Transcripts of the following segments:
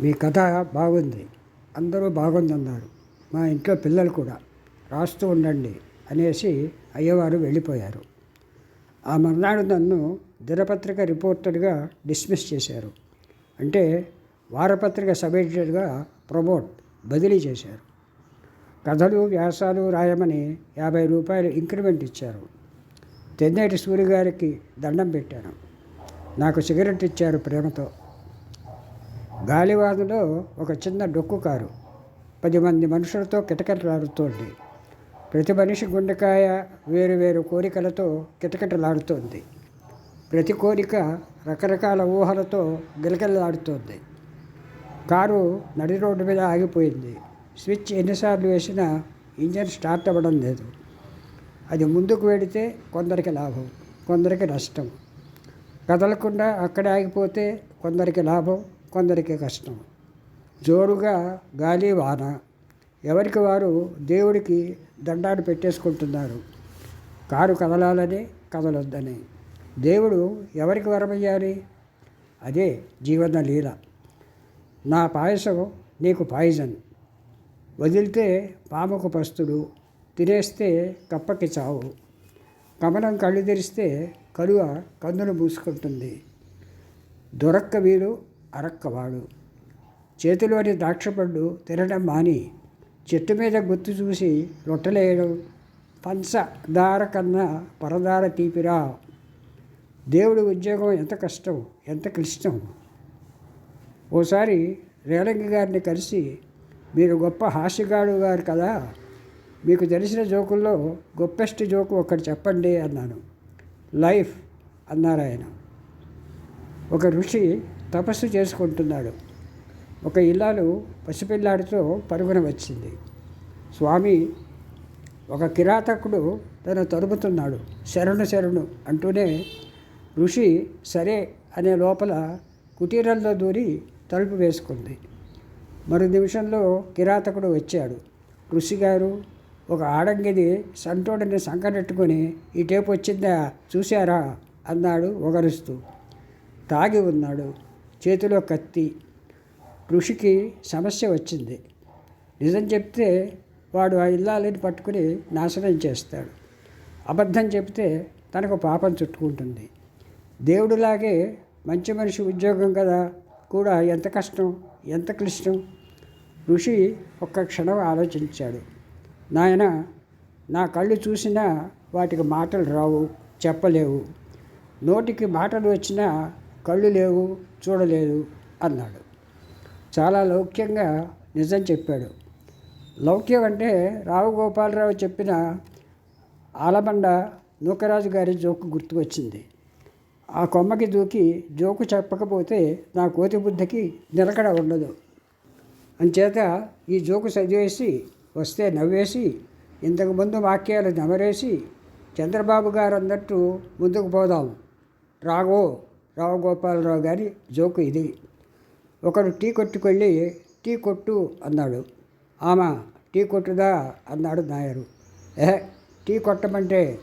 మీ కథ బాగుంది. అందరూ బాగుందన్నారు. మా ఇంట్లో పిల్లలు కూడా రాస్తూ ఉండండి అనేసి అయ్యవారు వెళ్ళిపోయారు. ఆ మర్నాడు నన్ను దినపత్రిక రిపోర్టర్గా డిస్మిస్ చేశారు. అంటే వారపత్రిక సబ్ ఎడిటర్గా ప్రమోట్ బదిలీ చేశారు. కథలు వ్యాసాలు రాయమని యాభై రూపాయలు ఇంక్రిమెంట్ ఇచ్చారు. తెన్నేటి సూర్యగారికి దండం పెట్టాను. నాకు సిగరెట్ ఇచ్చారు ప్రేమతో. గాలివానలో ఒక చిన్న డొక్కు కారు పది మంది మనుషులతో కిటకిటలాడుతోంది. ప్రతి మనిషి గుండెకాయ వేరు వేరు కోరికలతో కిటకిటలాడుతోంది. ప్రతి కోరిక రకరకాల ఊహలతో గిలగిలలాడుతోంది. కారు నడి రోడ్డు మీద ఆగిపోయింది. స్విచ్ ఎన్నిసార్లు వేసినా ఇంజన్ స్టార్ట్ అవ్వడం లేదు. అది ముందుకు వెడితే కొందరికి లాభం కొందరికి నష్టం. కదలకుండా అక్కడే ఆగిపోతే కొందరికి లాభం కొందరికి కష్టం. జోరుగా గాలి వాన. ఎవరికి వారు దేవుడికి దండాలు పెట్టేసుకుంటున్నారు. కారు కదలాలని కదలొద్దని. దేవుడు ఎవరికి వరమయ్యాలి? అదే జీవన లీల. నా పాయసం నీకు పాయిజన్. వదిలితే పాముకు పస్తుడు. తినేస్తే కప్పకి చావు. కమలం కళ్ళు తెరిస్తే కలువ కన్నులు మూసుకుంటుంది. దొరక్క వీలు అరక్కవాడు. చేతిలోని ద్రాక్షపండు తినడం మాని చెట్టు మీద గుర్తు చూసి రొట్టెలేయడం. పంచ దార కన్నా పరదార తీపిరా. దేవుడి ఉద్యోగం ఎంత కష్టం ఎంత క్లిష్టం. ఓసారి రేలంగి గారిని కలిసి మీరు గొప్ప హాస్యగాడు గారు కదా మీకు తెలిసిన జోకుల్లో గొప్పెస్ట్ జోకు ఒకటి చెప్పండి అన్నాను. లైఫ్ అన్నారు ఆయన ఒక ఋషి తపస్సు చేసుకుంటున్నాడు. ఒక ఇల్లాలు పసిపిల్లాడితో పరుగున వచ్చింది. స్వామి ఒక కిరాతకుడు తను తరుముతున్నాడు. శరణు శరణు అంటూనే ఋషి సరే అనే లోపల కుటీరంలో దూరి తలుపు వేసుకుంది. మరు నిమిషంలో కిరాతకుడు వచ్చాడు. ఋషి గారు ఒక ఆడంగిది సంటోడిని సంకనెట్టుకొని ఈ టేపు వచ్చిందా? చూశారా? అన్నాడు ఒగరుస్తూ తాగి ఉన్నాడు. చేతిలో కత్తి ఋషికి సమస్య వచ్చింది. నిజం చెప్తే వాడు ఆ ఇల్లాలని పట్టుకుని నాశనం చేస్తాడు. అబద్ధం చెప్తే తనకు పాపం చుట్టుకుంటుంది. దేవుడిలాగే మంచి మనిషి ఉద్యోగం కదా కూడా ఎంత కష్టం ఎంత క్లిష్టం? ఋషి ఒక్క క్షణం ఆలోచించాడు. నాయన నా కళ్ళు చూసినా వాటికి మాటలు రావు చెప్పలేవు. నోటికి మాటలు వచ్చినా కళ్ళు లేవు చూడలేదు అన్నాడు. చాలా లౌక్యంగా నిజం చెప్పాడు. లౌక్యం అంటే రావు గోపాలరావు చెప్పిన ఆలబండ నూకరాజు గారి జోకు గుర్తుకొచ్చింది. ఆ కొమ్మకి దూకి జోకు చెప్పకపోతే నా కోతి బుద్ధికి నిలకడ ఉండదు. అంచేత ఈ జోకు చదివేసి వస్తే నవ్వేసి ఇంతకుముందు వాక్యాలు నమరేసి చంద్రబాబు గారు అన్నట్టు ముందుకు పోదాం. రాఘో రామగోపాలరావు గారి జోకు ఇది. ఒకడు టీ కొట్టుకెళ్ళి టీ కొట్టు అన్నాడు. ఆమె టీ కొట్టుదా అన్నాడు నాయరు. ఏ టీ కొట్టమంటే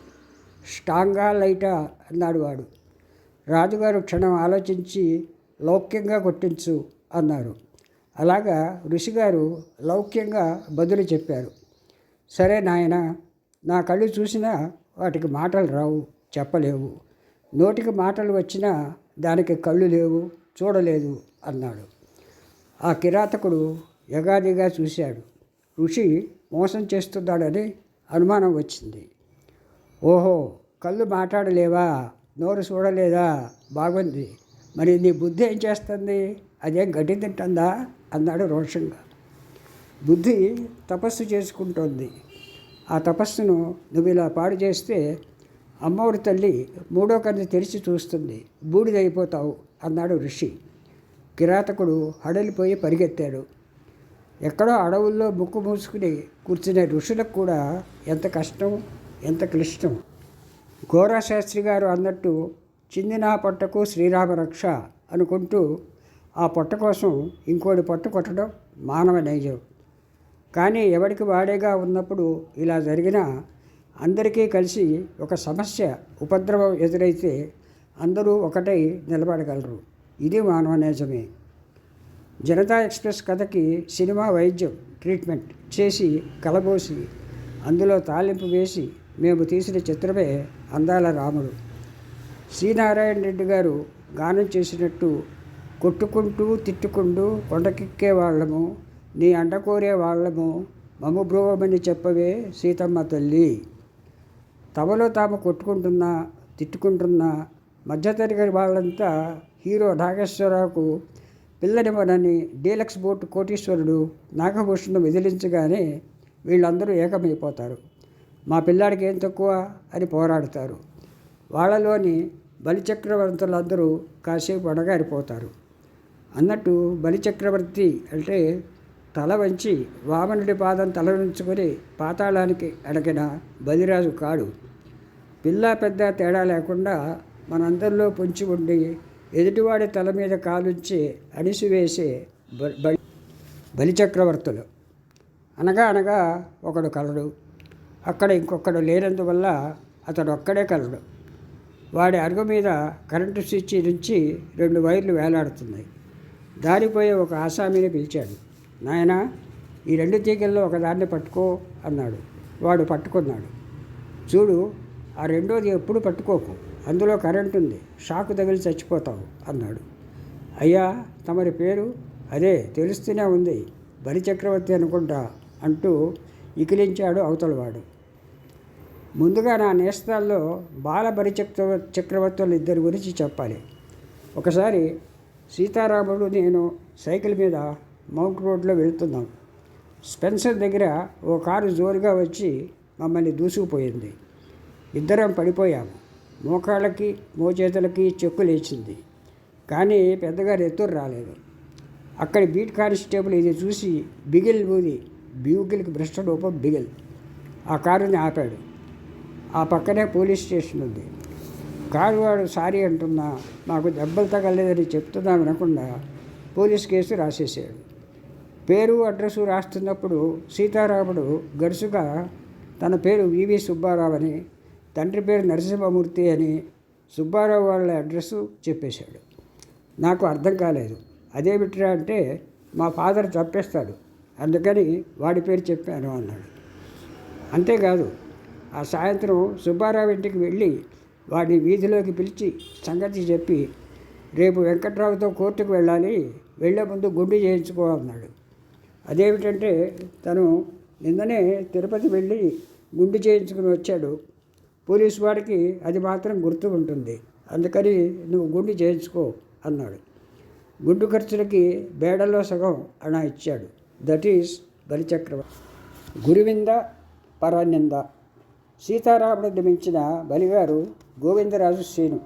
స్ట్రాంగా లైటా అన్నాడు వాడు. రాజుగారు క్షణం ఆలోచించి లౌక్యంగా కొట్టించు అన్నారు. అలాగా ఋషిగారు లౌక్యంగా బదులు చెప్పారు. సరే నాయన నా కళ్ళు చూసినా వాటికి మాటలు రావు చెప్పలేవు. నోటికి మాటలు వచ్చినా దానికి కళ్ళు లేవు చూడలేదు అన్నాడు. ఆ కిరాతకుడు యగాదిగా చూశాడు. ఋషి మోసం చేస్తున్నాడని అనుమానం వచ్చింది. ఓహో కళ్ళు మాట్లాడలేవా? నోరు చూడలేదా? బాగుంది. మరి నీ బుద్ధి ఏం చేస్తుంది? అదేం గడ్డి తింటుందా? అన్నాడు రోషంగా. బుద్ధి తపస్సు చేసుకుంటోంది. ఆ తపస్సును నువ్వు ఇలా పాడు చేస్తే అమ్మవారి తల్లి మూడో కన్ను తెరిచి చూస్తుంది. బూడిదైపోతావు అన్నాడు ఋషి. కిరాతకుడు హడలిపోయి పరిగెత్తాడు. ఎక్కడో అడవుల్లో ముక్కు మూసుకుని కూర్చునే ఋషులకు కూడా ఎంత కష్టం ఎంత క్లిష్టం. ఘోరశాస్త్రి గారు అన్నట్టు చిందినా పొట్టకు శ్రీరామ రక్ష అనుకుంటూ ఆ పొట్ట కోసం ఇంకోటి పొట్ట కొట్టడం మానవ నైజం. కానీ ఎవడికి వాడేగా ఉన్నప్పుడు ఇలా జరిగినా అందరికీ కలిసి ఒక సమస్య ఉపద్రవం ఎదురైతే అందరూ ఒకటై నిలబడగలరు. ఇది మానవ నేజమే జనతా ఎక్స్ప్రెస్ కథకి సినిమా వైద్యం ట్రీట్మెంట్ చేసి కలబోసి అందులో తాలింపు వేసి మేము తీసిన చిత్రమే అందాల రాముడు. శ్రీనారాయణ రెడ్డి గారు గానం చేసినట్టు కొట్టుకుంటూ తిట్టుకుంటూ కొండకెక్కే వాళ్ళము నీ అండ కోరే వాళ్ళము మమ్మ బ్రోవమని చెప్పవే సీతమ్మ తల్లి. తమలో తాము కొట్టుకుంటున్నా తిట్టుకుంటున్నా మధ్యతరగతి వాళ్ళంతా హీరో నాగేశ్వరరావుకు పిల్లనివ్వనని డీలక్స్ బోర్డు కోటీశ్వరుడు నాగభూషణం విదిలించగానే వీళ్ళందరూ ఏకమైపోతారు. మా పిల్లాడికి ఏం తక్కువ? అని పోరాడతారు. వాళ్ళలోని బలిచక్రవర్తులందరూ కాసేపు అడగారిపోతారు అన్నట్టు బలిచక్రవర్తి అంటే తల వంచి వామనుడి పాదం తల ఉంచుకొని పాతాళానికి అడగిన బలిరాజు కాడు. పిల్ల పెద్ద తేడా లేకుండా మనందరిలో పొంచి ఉండి ఎదుటివాడి తల మీద కాలుంచి అణిసివేసే బ- బలి బలిచక్రవర్తులు. అనగా అనగా ఒకడు కలడు. అక్కడ ఇంకొకడు లేనందువల్ల అతడు ఒక్కడే కలడు. వాడి అరుగు మీద కరెంటు స్విచ్ నుంచి రెండు వైర్లు వేలాడుతున్నాయి. దారిపోయే ఒక ఆసామిని పిలిచాడు. నాయనా ఈ రెండు తీగల్లో ఒకదాన్ని పట్టుకో అన్నాడు. వాడు పట్టుకున్నాడు. చూడు ఆ రెండోది ఎప్పుడు పట్టుకోకు. అందులో కరెంట్ ఉంది షాకు తగిలి చచ్చిపోతావు అన్నాడు. అయ్యా తమరి పేరు? అదే తెలుస్తూనే ఉంది. బలిచక్రవర్తి అనుకుంటా అంటూ ఇకిలించాడు అవతలవాడు. ముందుగా నా నేస్తాల్లో బాల బలిచక్రవ చక్రవర్తులు ఇద్దరి గురించి చెప్పాలి. ఒకసారి సీతారాముడు నేను సైకిల్ మీద మౌంట్ రోడ్లో వెళ్తున్నాం. స్పెన్సర్ దగ్గర ఓ కారు జోరుగా వచ్చి మమ్మల్ని దూసుకుపోయింది. ఇద్దరం పడిపోయాము. మోకాళ్ళకి మోచేతులకి చెక్కు లేచింది. కానీ పెద్దగా ఎత్తురు రాలేదు. అక్కడి బీట్ కానిస్టేబుల్ ఇది చూసి బిగిల్ ఊది బ్యూగిల్కి భ్రష్ట రూపం బిగిల్. ఆ కారుని ఆపాడు. ఆ పక్కనే పోలీస్ స్టేషన్ ఉంది. కారు వాడు సారీ అంటున్నా మాకు దెబ్బలు తగలేదని చెప్తున్నా వినకుండా పోలీస్ కేసు రాసేసాడు పేరు అడ్రస్సు రాస్తున్నప్పుడు సీతారాముడు గడుసుగా తన పేరు వివి సుబ్బారావు అని తండ్రి పేరు నరసింహమూర్తి అని సుబ్బారావు వాళ్ళ అడ్రస్సు చెప్పేశాడు. నాకు అర్థం కాలేదు. అదేమిట్రా అంటే మా ఫాదర్ తప్పేస్తాడు అందుకని వాడి పేరు చెప్పాను అన్నాడు. అంతేకాదు ఆ సాయంత్రం సుబ్బారావు ఇంటికి వెళ్ళి వాడిని వీధిలోకి పిలిచి సంగతి చెప్పి రేపు వెంకట్రావుతో కోర్టుకు వెళ్ళాలి. వెళ్ళే ముందు గుండు చేయించుకో అన్నాడు. అదేమిటంటే తను నిన్ననే తిరుపతి వెళ్ళి గుండు చేయించుకుని వచ్చాడు. పోలీసు వాడికి అది మాత్రం గుర్తు ఉంటుంది. అందుకని నువ్వు గుండు చేయించుకో అన్నాడు. గుండు ఖర్చులకి బేడల్లో సగం అణ ఇచ్చాడు. దట్ ఈస్ బలిచక్రవర్తి గురువింద పరానింద సీతారాముడిని మించిన బలిగారు గోవిందరాజు శ్రీను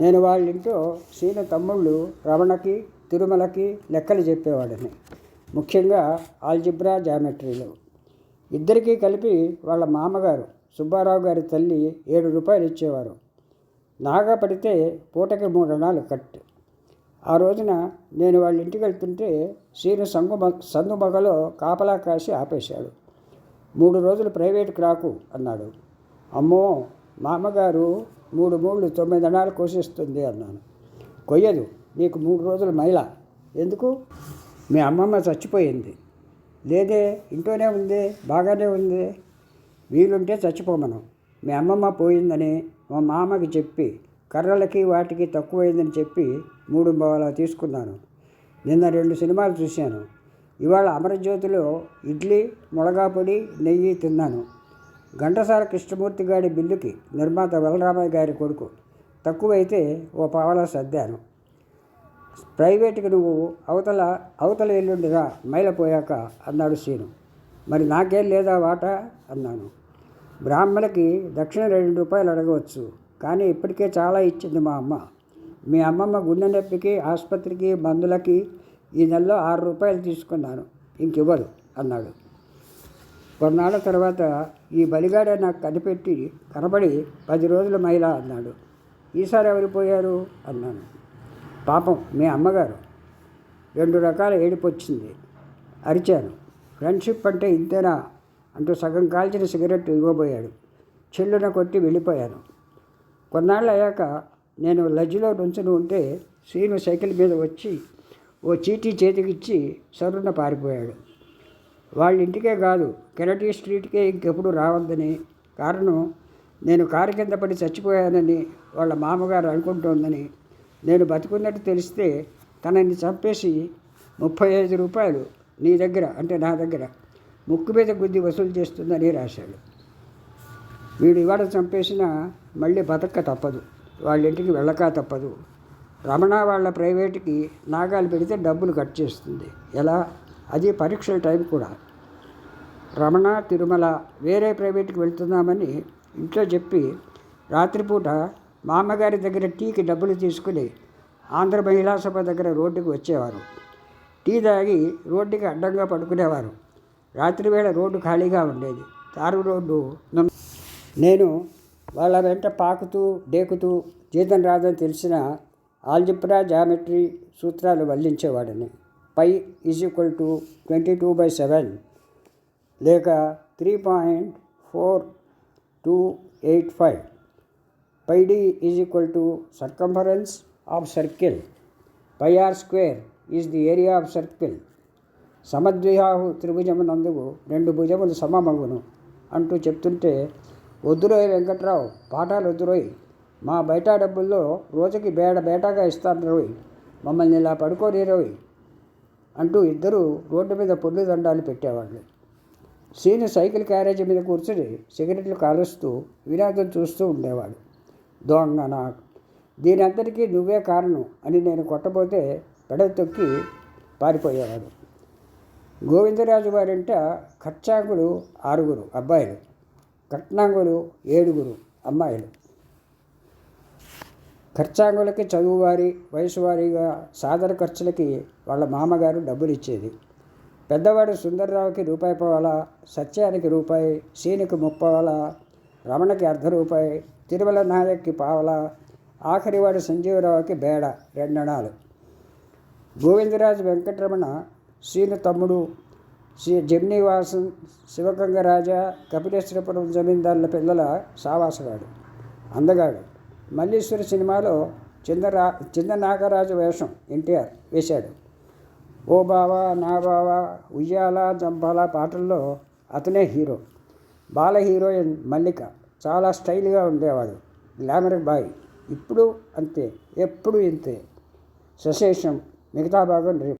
నేను వాళ్ళ ఇంట్లో శ్రీను తమ్ముళ్ళు రమణకి తిరుమలకి లెక్కలు చెప్పేవాడిని. ముఖ్యంగా ఆల్జిబ్రా జామెట్రీలో. ఇద్దరికీ కలిపి వాళ్ళ మామగారు సుబ్బారావు గారి తల్లి ఏడు రూపాయలు ఇచ్చేవారు. నాగా పడితే పూటకి మూడు రుణాలు కట్. ఆ రోజున నేను వాళ్ళ ఇంటికి వెళ్తుంటే శ్రీను సంగు సందుమగలో కాపలా కాసి ఆపేశాడు. మూడు రోజులు ప్రైవేట్కి రాకు అన్నాడు. అమ్మో మా అమ్మగారు మూడు తొమ్మిది అణాలు కోసిస్తుంది అన్నాను. కొయ్యదు నీకు మూడు రోజులు మైల. ఎందుకు? మీ అమ్మమ్మ చచ్చిపోయింది. లేదే ఇంట్లోనే ఉంది బాగానే ఉంది. వీలుంటే చచ్చిపోమను. మీ అమ్మమ్మ పోయిందని మా మామకి చెప్పి కర్రలకి వాటికి తక్కువైందని చెప్పి మూడు బావలా తీసుకున్నాను. నిన్న రెండు సినిమాలు చూశాను. ఇవాళ అమరజ్యోతిలో ఇడ్లీ మునగా పొడి నెయ్యి తిన్నాను. ఘంటసాల కృష్ణమూర్తి గారి బిల్లుకి నిర్మాత బలరామయ్య గారి కొడుకు. తక్కువైతే ఓ పావలా సర్దాను. ప్రైవేట్కి నువ్వు అవతల అవతల ఎల్లుండిరా మైలపోయాక అన్నాడు శ్రీను మరి నాకేం లేదా వాటా? అన్నాను. బ్రాహ్మణకి దక్షిణ రెండు రూపాయలు అడగవచ్చు కానీ ఇప్పటికే చాలా ఇచ్చింది మా అమ్మ. మీ అమ్మమ్మ గుండె నొప్పికి ఆసుపత్రికి మందులకి ఈ నెలలో ఆరు రూపాయలు తీసుకున్నాను. ఇంకివ్వదు అన్నాడు. కొన్నాళ్ళ తర్వాత ఈ బలిగాడే నాకు కనిపెట్టి కనబడి పది రోజుల మహిళ అన్నాడు. ఈసారి ఎవరు పోయారు? అన్నాను. పాపం మీ అమ్మగారు. రెండు రకాల ఏడుపు వచ్చింది. అరిచాను ఫ్రెండ్షిప్ అంటే ఇంతేనా? అంటూ సగం కాల్చిన సిగరెట్ ఇవ్వబోయాడు. చెల్లున కొట్టి వెళ్ళిపోయాను. కొన్నాళ్ళు అయ్యాక నేను లజ్జిలో నుంచుని ఉంటే శ్రీను సైకిల్ మీద వచ్చి ఓ చీటీ చేతికిచ్చి సరున పారిపోయాడు. వాళ్ళ ఇంటికే కాదు కెనడీ స్ట్రీట్కే ఇంకెప్పుడు రావద్దని. కారణం నేను కారు కింద పడి చచ్చిపోయానని వాళ్ళ మామగారు అనుకుంటోందని నేను బతుకున్నట్టు తెలిస్తే తనని చంపేసి ముప్పై ఐదు రూపాయలు నీ దగ్గర అంటే నా దగ్గర ముక్కు మీద గుద్ది వసూలు చేస్తుందని రాశాడు. వీడు ఇవాళ చంపేసినా మళ్ళీ బతక తప్పదు. వాళ్ళ ఇంటికి వెళ్ళక తప్పదు. రమణ వాళ్ళ ప్రైవేట్కి నాగాలు పెడితే డబ్బులు కట్ చేస్తుంది. ఎలా? అది పరీక్షల టైం కూడా. రమణ తిరుమల వేరే ప్రైవేట్కి వెళ్తున్నామని ఇంట్లో చెప్పి రాత్రిపూట మా అమ్మగారి దగ్గర టీకి డబ్బులు తీసుకుని ఆంధ్ర మహిళా సభ దగ్గర రోడ్డుకి వచ్చేవారు. టీ తాగి రోడ్డుకి అడ్డంగా పడుకునేవారు. రాత్రివేళ రోడ్డు ఖాళీగా ఉండేది. తారు రోడ్డు నేను వాళ్ళ వెంట పాకుతూ డేకుతూ జీతం రాదని తెలిసిన ఆల్జిబ్రా జామెట్రీ సూత్రాలు వల్లించేవాడిని. Pi is equal to twenty two by seven లేక three point four two eight five. Pi D is equal to circumference of circle pi R square is the area of circle సమద్విహాహు త్రిభుజమునందుకు రెండు భుజములు సమమగును. అంటూ చెప్తుంటే వద్దురోయ్ వెంకట్రావు పాఠాలు వద్దురోయ్. మా బయట డబ్బుల్లో రోజుకి బేడ బేటాగా ఇస్తాను రోయ్. మమ్మల్ని ఇలా పడుకోని రోయ్. అంటూ ఇద్దరు రోడ్డు మీద పొల్లు దండాలు పెట్టేవాళ్ళు. సీను సైకిల్ క్యారేజీ మీద కూర్చుని సిగరెట్లు కాలుస్తూ వినాదం చూస్తూ ఉండేవాడు. దొంగ నాకు దీని నువ్వే కారణం అని నేను కొట్టబోతే పెడ తొక్కి పారిపోయేవాడు. గోవిందరాజు వారింట ఖర్చాంగులు ఆరుగురు అబ్బాయిలు కట్నాంగులు ఏడుగురు అమ్మాయిలు. ఖర్చాంగులకి చదువువారి వయసు వారీగా సాదర ఖర్చులకి వాళ్ళ మామగారు డబ్బులు ఇచ్చేది పెద్దవాడు సుందర్రావుకి రూపాయి పోవాలా సత్యానికి రూపాయి సీనికి ముప్పవాల రమణకి అర్ధ రూపాయి తిరుమల నాయక్కి పావల ఆఖరివాడు సంజీవరావుకి బేడ రెండణాలు. గోవిందరాజు వెంకటరమణ సీను తమ్ముడు శ్రీ జమ్నివాసన్ శివగంగరాజా కపిలేశ్వరపురం జమీందారుల పిల్లల సావాసగాడు అందగాడు. మల్లీశ్వరి సినిమాలో చిన్న చిన్న నాగరాజు వేషం ఎన్టీఆర్ వేశాడు. ఓ బావా నా బావా ఉయ్యాల జంపాల పాటల్లో అతనే హీరో. బాల హీరోయిన్ మల్లిక. చాలా స్టైల్గా ఉండేవాడు. Glamour boy. ఇప్పుడు అంతే. ఎప్పుడు ఇంతే. సశేషం మిగతా భాగం రేపు.